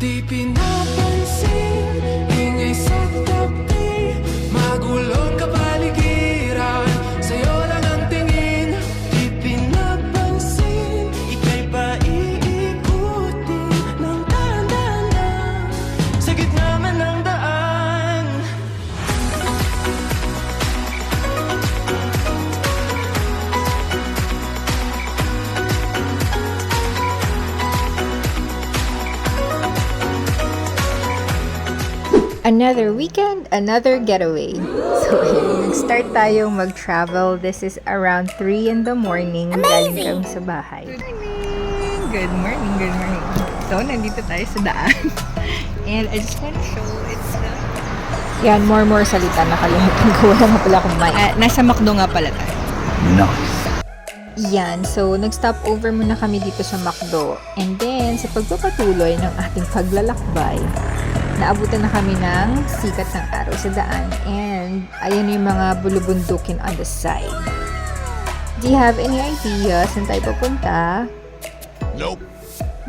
Di pinapansin Ingay sa tabi Another weekend, another getaway. So, ayun, nag-start tayong mag-travel. This is around 3 in the morning. Galing kami sa bahay. Good morning! Good morning, good morning. So, nandito tayo sa daan. And I just want to show it's the... Yan, more more salita. Nakalimutan ko. Wala nga pala akong mic. Ah, nasa McDo nga pala tayo. Yan. So, nag-stop over muna kami dito sa McDo. And then, sa pagpapatuloy ng ating paglalakbay, naabutan na kami ng sikat ng araw sa daan. And, ayan yung mga bulubundukin on the side. Do you have any idea saan tayo papunta? Nope.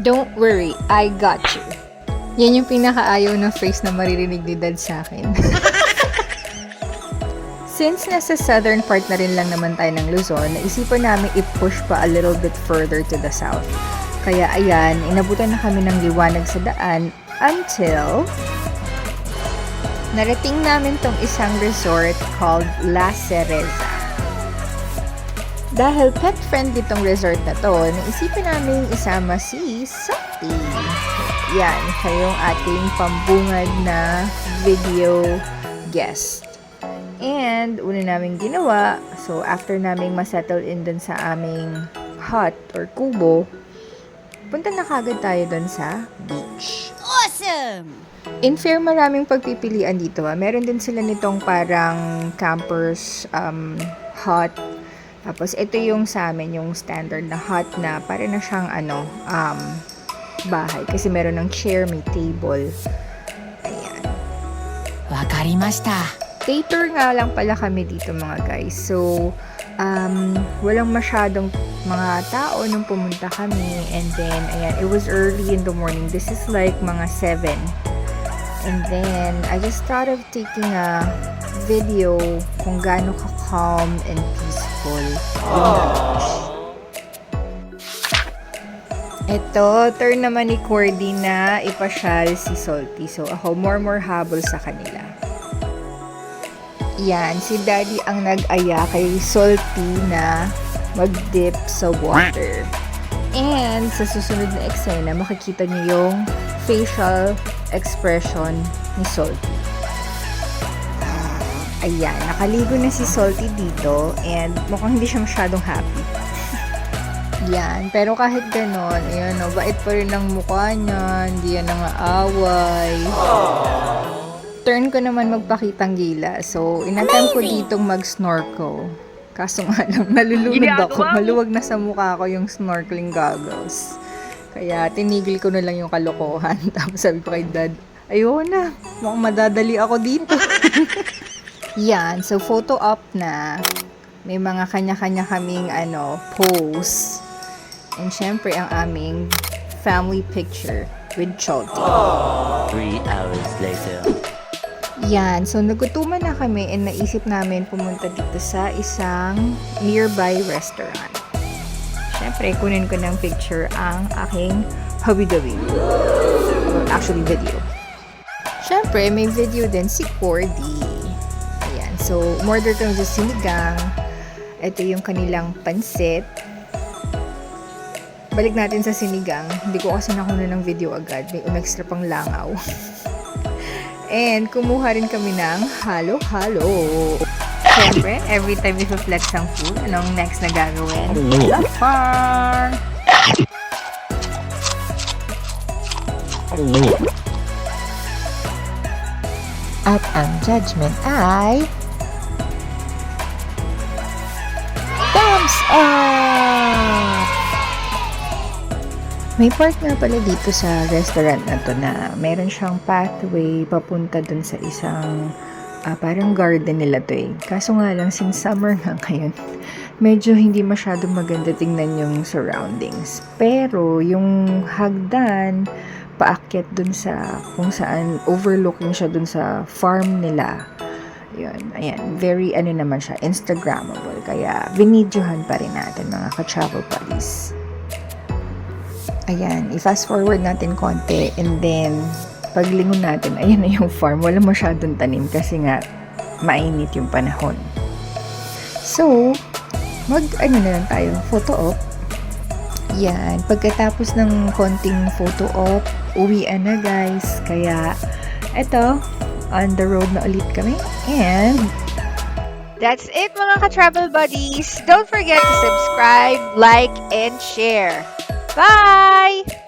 Don't worry, I got you. Yan yung pinakaayaw na phrase na maririnig ni Dad sa akin. Since nasa southern part na rin lang naman tayo ng Luzon, naisipan namin i-push pa a little bit further to the south. Kaya ayan, inabutan na kami ng liwanag sa daan until narating namin tong isang resort called La Cereza. Dahil pet-friendly tong resort na to, naisipan namin isama si Sophie. Yan, siya yung ating pambungad na video guest. And, una namin ginawa, so after naming masettle in dun sa aming hut or kubo, punta na kagad tayo dun sa beach. Awesome! In fair, maraming pagpipilian dito. Ah. Meron din sila nitong parang campers um, hut. Tapos, ito yung sa amin, yung standard na hut na para na siyang ano, um, bahay. Kasi meron ng chair, may table. Ayan. Wakarimashita. Cater nga lang pala kami dito mga guys. So, um, walang masyadong mga tao nung pumunta kami. And then, ayan, it was early in the morning. This is like mga 7. And then, I just thought of taking a video kung gaano ka-calm and peaceful. Ito, turn naman ni Cordy na ipasyal si Salty. So, ako more more habol sa kanila. Yan, si Daddy ang nag-aya kay Salty na mag-dip sa water. And sa susunod na eksena, makikita niyo yung facial expression ni Salty. Ayan, nakaligo na si Salty dito and mukhang hindi siya masyadong happy. Yan, pero kahit ganon, ayan o, bait pa rin ang mukha niya, hindi yan nangaaway. Turn ko naman magpakitang gila. So, inattempt ko ditong mag-snorkel. Kaso nga lang, nalulunod ako. Maluwag na sa mukha ko yung snorkeling goggles. Kaya, tinigil ko na lang yung kalokohan. Tapos sabi ko kay dad, ayoko na. Mukhang madadali ako dito. Yan. So, photo op na. May mga kanya-kanya kaming ano, pose. And syempre, ang aming family picture with Cholty. Three hours later. Yan. So, nagutuman na kami and naisip namin pumunta dito sa isang nearby restaurant. Siyempre, kunin ko ng picture ang aking habi-dabi. Well, actually, video. Siyempre, may video din si Cordy. Ayan. So, umorder kami sa sinigang. Ito yung kanilang pansit. Balik natin sa sinigang. Hindi ko kasi nakuna ng video agad. May umextra pang langaw. And kumuha rin kami ng halo-halo. Siyempre, every time i-flex ang food, anong next na gagawin? Lapar! At ang judgment ay... Thumbs up! May part nga pala dito sa restaurant na to na meron siyang pathway papunta dun sa isang ah, parang garden nila to eh. Kaso nga lang, since summer nga ngayon, medyo hindi masyadong maganda tingnan yung surroundings. Pero yung hagdan, paakyat dun sa kung saan overlooking siya dun sa farm nila. Yun, ayan, very ano naman siya, Instagrammable. Kaya, binidyohan pa rin natin mga ka-travel buddies. Ayan, i-fast forward natin konti and then paglingon natin, ayan na yung farm. Wala masyadong tanim kasi nga mainit yung panahon. So, mag ano na lang tayo, photo op. Yan, pagkatapos ng konting photo op, uwian na guys. Kaya, eto, on the road na ulit kami. And, that's it mga ka-travel buddies. Don't forget to subscribe, like, and share. Bye!